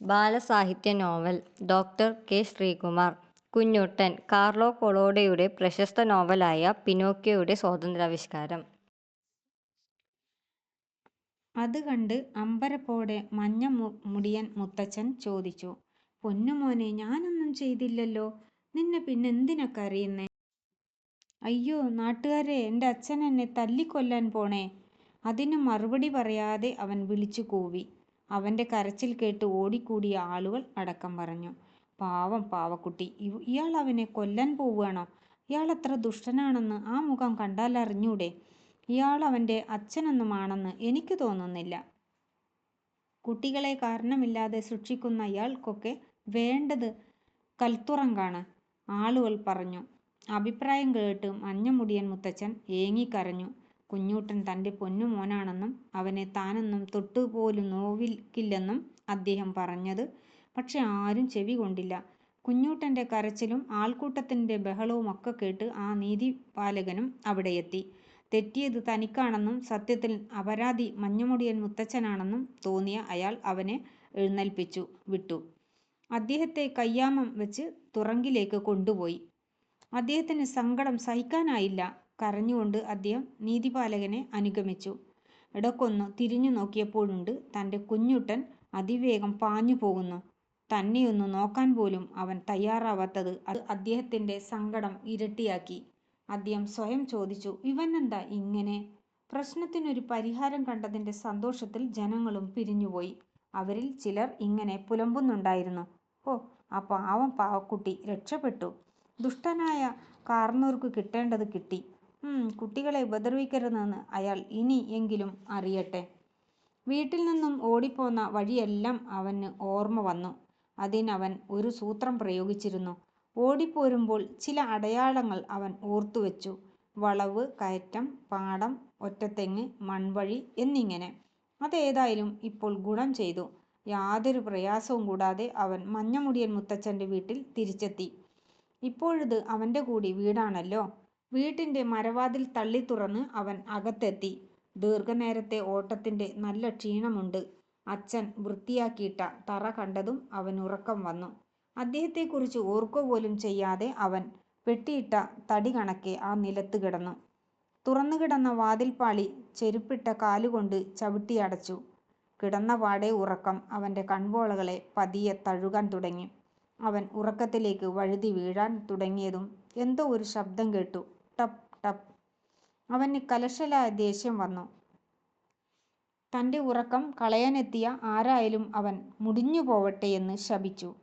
ബാലസാഹിത്യ novel doctor K Sreekumar Kunjuttan Carlo കൊളോഡയുടെ പ്രശസ്ത നോവലായ പിനോക്കിയോയുടെ സ്വാതന്ത്ര്യാവിഷ്കാരം അത് കണ്ട് അമ്പരപ്പോടെ മഞ്ഞ മുടിയൻ മുത്തച്ഛൻ ചോദിച്ചു. "പൊന്നുമോനെ ഞാനൊന്നും ചെയ്തില്ലല്ലോ. നിന്നെ പിന്നെന്തിനാ കരയുന്നേ? അയ്യോ നാട്ടുകാരെ എന്റെ അച്ഛൻ എന്നെ തല്ലിക്കൊല്ലാൻ പോണേ. " അതിന് മറുപടി പറയാതെ അവൻ വിളിച്ചു കൂവി. അവന്റെ കരച്ചിൽ കേട്ട് ഓടിക്കൂടിയ ആളുകൾ അടക്കം പറഞ്ഞു. "പാവം പാവക്കുട്ടി. ഇയാൾ അവനെ കൊല്ലാൻ പോവുകയാണോ? ഇയാൾ അത്ര ദുഷ്ടനാണെന്ന് ആ മുഖം കണ്ടാൽ അറിഞ്ഞൂടെ ഇയാൾ അവന്റെ അച്ഛനൊന്നുമാണെന്ന് എനിക്ക് തോന്നുന്നില്ല. കുട്ടികളെ കാരണമില്ലാതെ സൂക്ഷിക്കുന്ന ഇയാൾക്കൊക്കെ വേണ്ടത് കൽത്തുറങ്കാണ് " ആളുകൾ പറഞ്ഞു. അഭിപ്രായം കേട്ട് മഞ്ഞമുടിയൻ മുത്തച്ഛൻ ഏങ്ങിക്കരഞ്ഞു. കുഞ്ഞുട്ടൻ തന്റെ പൊന്നുമോനാണെന്നും അവനെ താനൊന്നും തൊട്ടുപോലും നോവിക്കില്ലെന്നും അദ്ദേഹം പറഞ്ഞത് പക്ഷെ ആരും ചെവി കൊണ്ടില്ല കുഞ്ഞൂട്ടന്റെ കരച്ചിലും ആൾക്കൂട്ടത്തിന്റെ ബഹളവുമൊക്കെ കേട്ട് ആ നീതിപാലകനും അവിടെയെത്തി. തെറ്റിയത് തനിക്കാണെന്നും സത്യത്തിൽ അപരാധി മഞ്ഞമുടിയൻ മുത്തച്ഛനാണെന്നും തോന്നിയ അയാൾ അവനെ എഴുന്നേൽപ്പിച്ചു വിട്ടു. അദ്ദേഹത്തെ കയ്യാമം വെച്ച് തുറങ്കിലേക്ക് കൊണ്ടുപോയി. അദ്ദേഹത്തിന് സങ്കടം സഹിക്കാനായില്ല. കരഞ്ഞുകൊണ്ട് അദ്ദേഹം നീതിപാലകനെ അനുഗമിച്ചു. ഇടക്കൊന്ന് തിരിഞ്ഞു നോക്കിയപ്പോഴുണ്ട് തന്റെ കുഞ്ഞുട്ടൻ അതിവേഗം പാഞ്ഞു പോകുന്നു തന്നെയൊന്ന് നോക്കാൻ പോലും അവൻ തയ്യാറാവാത്തത് അത് അദ്ദേഹത്തിന്റെ സങ്കടം ഇരട്ടിയാക്കി. അദ്ദേഹം സ്വയം ചോദിച്ചു ഇവൻ എന്താ ഇങ്ങനെ? " പ്രശ്നത്തിനൊരു പരിഹാരം കണ്ടതിന്റെ സന്തോഷത്തിൽ ജനങ്ങളും പിരിഞ്ഞുപോയി. അവരിൽ ചിലർ ഇങ്ങനെ പുലമ്പുന്നുണ്ടായിരുന്നു ഓ ആ പാവം പാവക്കുട്ടി രക്ഷപ്പെട്ടു. ദുഷ്ടനായ കാർന്നോർക്ക് കിട്ടേണ്ടത് കിട്ടി. കുട്ടികളെ ഉപദ്രവിക്കരുതെന്ന് അയാൾ ഇനി എങ്കിലും അറിയട്ടെ. " വീട്ടിൽ നിന്നും ഓടിപ്പോന്ന വഴിയെല്ലാം അവന് ഓർമ്മ വന്നു. അതിനവൻ ഒരു സൂത്രം പ്രയോഗിച്ചിരുന്നു. ഓടിപ്പോരുമ്പോൾ ചില അടയാളങ്ങൾ അവൻ ഓർത്തുവെച്ചു. വളവ്, കയറ്റം, പാടം, ഒറ്റത്തെങ്ങ്, മൺവഴി എന്നിങ്ങനെ. അതേതായാലും ഇപ്പോൾ ഗുണം ചെയ്തു. യാതൊരു പ്രയാസവും കൂടാതെ അവൻ മഞ്ഞമുടിയൻ മുത്തച്ഛന്റെ വീട്ടിൽ തിരിച്ചെത്തി. ഇപ്പോഴിത് അവന്റെ കൂടി വീടാണല്ലോ. വീട്ടിന്റെ മരവാതിൽ തള്ളി തള്ളിത്തുറന്ന് അവൻ അകത്തെത്തി. ദീർഘനേരത്തെ ഓട്ടത്തിന്റെ നല്ല ക്ഷീണമുണ്ട്. അച്ഛൻ വൃത്തിയാക്കിയിട്ട തറ കണ്ടതും അവൻ ഉറക്കം വന്നു. അദ്ദേഹത്തെക്കുറിച്ച് ഓർക്കുകപോലും ചെയ്യാതെ അവൻ പെട്ടിയിട്ട തടി കണക്കെ ആ നിലത്ത് കിടന്നു. തുറന്നുകിടന്ന വാതിൽപ്പാളി ചെരുപ്പിട്ട കാലുകൊണ്ട് ചവിട്ടിയടച്ചു. കിടന്ന പാടെ ഉറക്കം അവന്റെ കൺപോളകളെ പതിയെ തഴുകാൻ തുടങ്ങി. അവൻ ഉറക്കത്തിലേക്ക് വഴുതി വീഴാൻ തുടങ്ങിയതും എന്തോ ഒരു ശബ്ദം കേട്ടു ടപ് ടപ്. അവന് കലശലായ ദേഷ്യം വന്നു. തന്റെ ഉറക്കം കളയാനെത്തിയ ആരായാലും അവൻ മുടിഞ്ഞു പോവട്ടെ എന്ന് ശപിച്ചു.